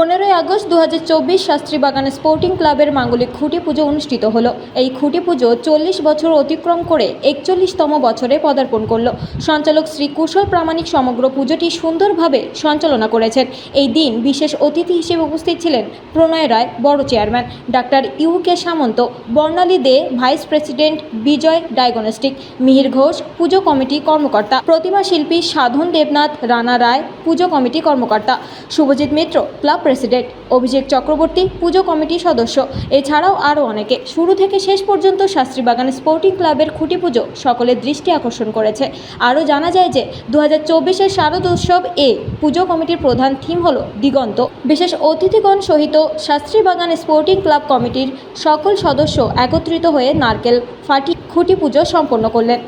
পনেরোই আগস্ট দু হাজার চব্বিশ শাস্ত্রী বাগান স্পোর্টিং ক্লাবের মাঙ্গলিক খুঁটি পুজো অনুষ্ঠিত হলো। এই খুঁটি পুজো চল্লিশ বছর অতিক্রম করে একচল্লিশতম বছরে পদার্পণ করল। সঞ্চালক শ্রী কুশল প্রামাণিক সমগ্র পুজোটি সুন্দরভাবে সঞ্চালনা করেছেন। এই দিন বিশেষ অতিথি হিসেবে উপস্থিত ছিলেন প্রণয় রায়, বড় chairman, doctor U K Samanta, Barnali Dey, vice president Bijoy diagnostic, Mihir Ghosh, puja committee কর্মকর্তা, প্রতিমা শিল্পী সাধন দেবনাথ, রানা রায়, পুজো কমিটি কর্মকর্তা, শুভজিৎ মিত্র, ক্লাব প্রেসিডেন্ট অভিষেক চক্রবর্তী, পুজো কমিটির সদস্য। এছাড়াও আরও অনেকে। শুরু থেকে শেষ পর্যন্ত শাস্ত্রী বাগান স্পোর্টিং ক্লাবের খুঁটি পুজো সকলের দৃষ্টি আকর্ষণ করেছে। আরও জানা যায় যে দু হাজার চব্বিশের শারদ উৎসব এ পুজো কমিটির প্রধান থিম হল দিগন্ত। বিশেষ অতিথিগণ সহিত শাস্ত্রী বাগান স্পোর্টিং ক্লাব কমিটির সকল সদস্য একত্রিত হয়ে নারকেল ফাটি খুঁটি পুজো সম্পন্ন করলেন।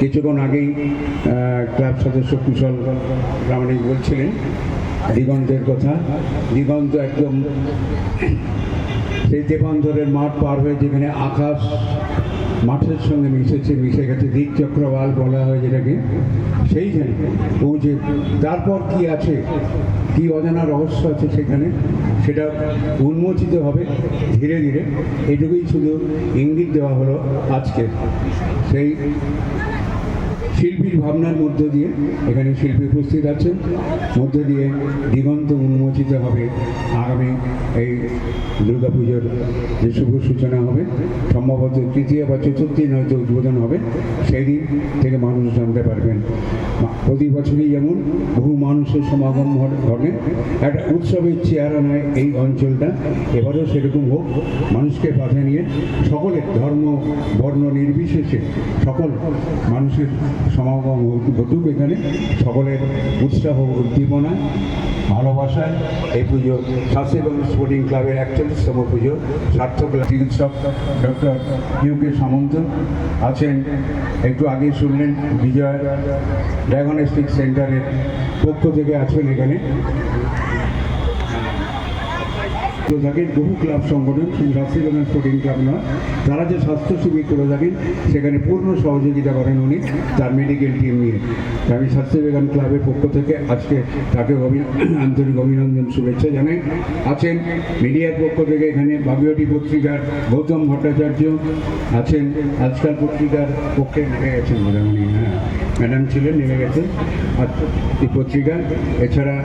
কিছুক্ষণ আগেই ক্লাব সদস্য কুশল প্রামাণিক বলছিলেন, দিগন্তের কথা। দিগন্ত একদম সেই দেবান্তরের মাঠ পার হয়ে যেখানে আকাশ মাঠের সঙ্গে মিশেছে, মিশে গেছে। দিক চক্রবাল বলা হয় যেটাকে। সেইখানে পৌঁছে তারপর কি আছে, কি অজানা রহস্য আছে সেখানে, সেটা উন্মোচিত হবে ধীরে ধীরে। এটুকুই শুধু ইঙ্গিত দেওয়া হলো আজকে। সেই শিল্পীর ভাবনার মধ্য দিয়ে এখানে শিল্পী উপস্থিত আছেন। মধ্য দিয়ে দিগন্ত উন্মোচিত হবে। আগামী এই দুর্গাপুজোর যে শুভ সূচনা হবে, সম্ভবত তৃতীয় বা চতুর্থ দিন হয়তো উদ্বোধন হবে, সেই দিন থেকে মানুষ জানতে পারবেন। প্রতি বছরই যেমন বহু মানুষের সমাগম ঘট- একটা উৎসবের চেহারা নয় এই অঞ্চলটা। এবারেও সেরকম হোক, মানুষকে পাশে নিয়ে সকলের ধর্ম, বর্ণ নির্বিশেষে সকল মানুষের সমাগম ঘটুক- এখানে, সকলের উৎসাহ উদ্দীপনা, ভালোবাসায় এই পুজো শাস্ত্রীগঞ্জ স্পোর্টিং ক্লাবের একচল্লিশতম পুজো, সার্থক চিকিৎসক ডক্টর ইউকে সামন্ত আছেন। একটু আগে শুনলেন বিজয় ডায়াগনস্টিক সেন্টারের পক্ষ থেকে আছেন এখানে। তো থাকেন বহু ক্লাব সংগঠন, শুধু শাস্ত্রীগঞ্জ স্পোর্টিং ক্লাব নয় তারা যে স্বাস্থ্য শিবির করে থাকেন, সেখানে পূর্ণ সহযোগিতা করেন উনি তার মেডিকেল টিম নিয়ে। আমি স্বাস্থ্যবিজ্ঞান ক্লাবের পক্ষ থেকে আজকে তাকে আন্তরিক অভিনন্দন, শুভেচ্ছা জানাই। আছেন মিডিয়ার পক্ষ থেকে এখানে ভাবিয়টি পত্রিকার গৌতম ভট্টাচার্য, আছেন আজকাল পত্রিকার পক্ষে নেমে গেছেন বোধহয় উনি হ্যাঁ। ম্যাডাম ছিলেন, নেমে গেছেন। পত্রিকা, এছাড়া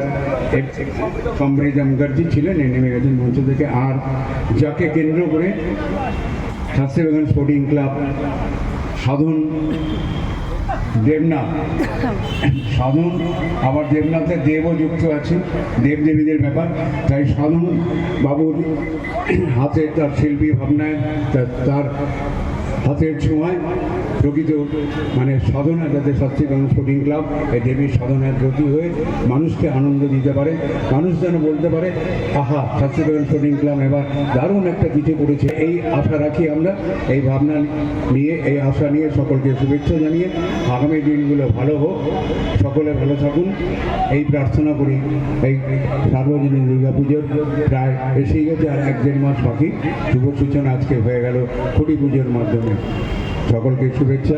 সমৃদ্ধা মুখার্জি ছিলেন, এ নেমে গেছেন মঞ্চ থেকে। আর যাকে কেন্দ্র করে শাস্ত্রীবাগান স্পোর্টিং ক্লাব সাধন দেবনাথ, সাধন, আবার দেবনাথের দেবও যুক্ত আছে দেবদেবীদের ব্যাপার। তাই সাধন বাবুর হাতে তার শিল্পী ভাবনায় তার হাতের ছোঁয়ায় প্রকৃত মানে সাধনা যাতে শাস্ত্রীগঞ্জ স্পোর্টিং ক্লাব, এই দেবীর সাধনার প্রতি হয়ে মানুষকে আনন্দ দিতে পারে। মানুষ যেন বলতে পারে, আহা শাস্ত্রীগঞ্জ স্পোর্টিং ক্লাব এবার দারুণ একটা কিছু করেছে। এই আশা রাখি আমরা, এই ভাবনা নিয়ে, এই আশা নিয়ে সকলকে শুভেচ্ছা জানিয়ে আগামী দিনগুলো ভালো হোক। সকলে ভালো থাকুন। এই প্রার্থনা করি, এই সার্বজনীন দুর্গাপুজোর প্রায় এসেই গেছে আর এক দেড় মাস বাকি। শুভ সূচনা আজকে হয়ে গেল, খুঁটি পুজোর মাধ্যমে। সকলকে শুভেচ্ছা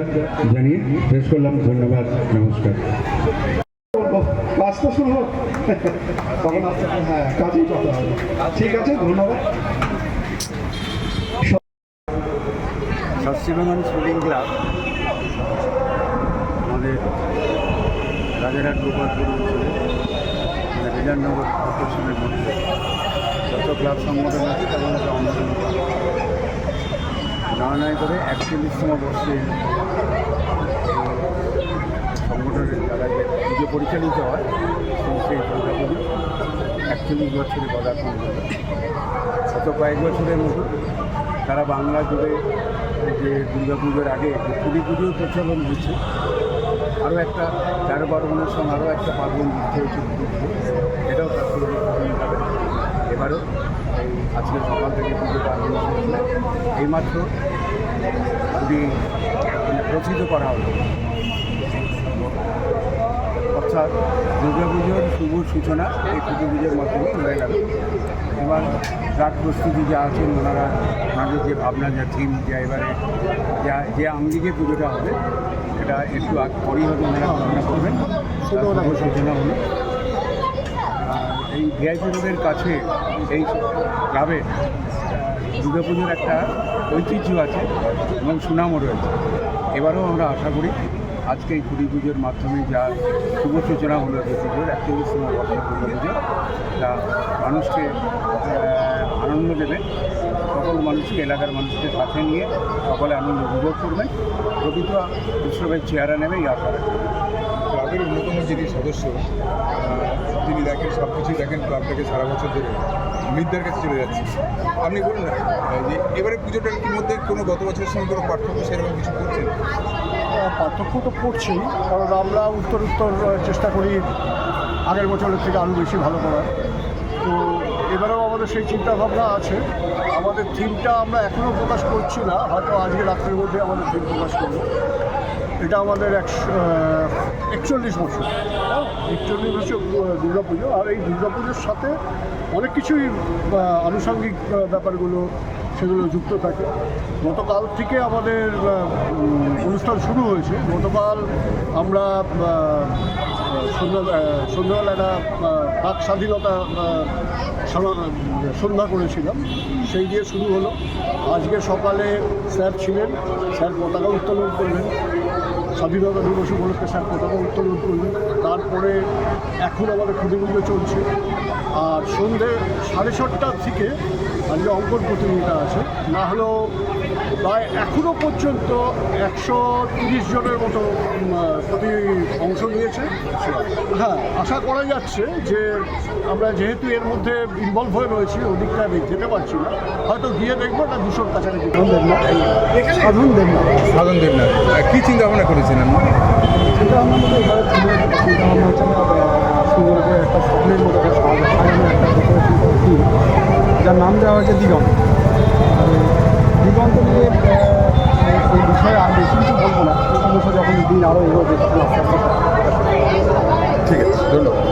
জানিয়ে শেষ করলাম। ধন্যবাদ নমস্কার। শুরু হোক। তখন হ্যাঁ কাজেই কথা হবে। ঠিক আছে ধন্যবাদ। ক্লাব আমাদের রাজারহাট গোপালপুর অঞ্চলে মানে বিধাননগর কর্পোরেশনের মধ্যে যত ক্লাব সংগঠন আছে তার মধ্যে অন্যতম নানায় করে একচল্লিশতম বর্ষে সংগঠনের দ্বারা যে পুজো পরিচালিত হয়, সেই সেই দুর্গা একচল্লিশ বছরে পদার্পণ করে গত কয়েক বছরের মতো তারা বাংলা জুড়ে যে দুর্গা পুজোর আগে যে কুড়ি পুজোর প্রচলন হয়েছে, আরও একটা তেরো পার্বণের সঙ্গে আরও একটা পার্বণ যুক্ত হয়েছে কুড়ি হবে এবারও এই আজকে সকাল থেকে পুজো এইমাত্র খুবই প্রচিত করা হলো। অর্থাৎ দুর্গা পুজোর শুভ সূচনা এই পুজো পুজোর মাধ্যমে হয়ে গেল। এবার প্রাক প্রস্তুতি যা আছেন ওনারা ওনাদের যে ভাবনা, যা থিম যা এবারে যা, যে আঙ্গিকে পুজোটা হবে এটা একটু আগ পরেই হয়তো ওনারা ঘোষণা করবেন। সূচনা হলো। ভিআইপি রোডের কাছে এই ক্লাবে দুর্গাপুজোর একটা ঐতিহ্য আছে এবং সুনামও রয়েছে। এবারেও আমরা আশা করি আজকে এই কুড়ি পুজোর মাধ্যমে যা শুভ সূচনা হলো যে পুজোর একচল্লিশতম বর্ষের দুর্গা পুজো তা মানুষকে আনন্দ দেবে। সকল মানুষকে, এলাকার মানুষকে সাথে নিয়ে সকলে আনন্দ উপভোগ করবে। প্রকৃত উৎসবের চেহারা নেবে এই আশা রাখি। ক্লাবের অন্যতম যিনি সদস্য তিনি দেখেন, সব কিছুই দেখেন, ক্লাবটাকে সারা বছর ধরে মিদ্দার কাছে চলে যাচ্ছে। আপনি বলুন না যে এবারে পুজোটার মধ্যে কোনো গত বছরের সঙ্গে কোনো পার্থক্য সেরকম কিছু করছেন? পার্থক্য তো পড়ছেই কারণ আমরা উত্তর উত্তর চেষ্টা করি আগের বছরের থেকে আরও বেশি ভালো করার। তো এবারেও আমাদের সেই চিন্তাভাবনা আছে। আমাদের থিমটা আমরা এখনও প্রকাশ করছি না, হয়তো আজকে রাত্রের মধ্যে আমাদের থিম প্রকাশ করব। এটা আমাদের একশো একচল্লিশ বছর। একচল্লিশ বছর দুর্গা পুজো আর এই দুর্গা পুজোর সাথে অনেক কিছুই আনুষঙ্গিক ব্যাপারগুলো সেগুলো যুক্ত থাকে। গতকাল থেকে আমাদের অনুষ্ঠান শুরু হয়েছে। গতকাল আমরা সন্ধ্যাবেলা একটা বাক স্বাধীনতা সন্ধ্যা করেছিলাম। সেই দিয়ে শুরু হলো। আজকে সকালে স্যার ছিলেন। স্যার পতাকা উত্তোলন করলেন স্বাধীনতা দিবস উপলক্ষে স্যার পতাকা উত্তোলন করলেন। তারপরে এখন আমাদের ক্ষতিপুজো চলছে। আর সন্ধে সাড়ে ছটার থেকে আজকে অঙ্কন প্রতিযোগিতা আছে। না হলেও প্রায় এখনও পর্যন্ত একশো তিরিশ জনের মতো প্রতিযোগী অংশ নিয়েছে। হ্যাঁ আশা করা যাচ্ছে যে আমরা যেহেতু এর মধ্যে ইনভলভ হয়ে রয়েছি ওদিকটা আমি যেতে পারছি না। হয়তো গিয়ে দেখব না দুশোর কাছাকাছি। সাধন দেবনা সাধন দেবনাথ। আহ, কি চিন্তা ভাবনা করেছেন আপনি চিন্তা ভাবনার মধ্যে চিন্তা ভাবনা হচ্ছে একটা স্বপ্নের মতো একটা সাজানো একটা নাম দেওয়া হয়েছে দিগন্ত। দিগন্ত নিয়ে এই বিষয়ে আর বেশি কিছু বলব না। ক্রমশ যখন দিন আরও এগোবে ঠিক আছে, ধন্যবাদ।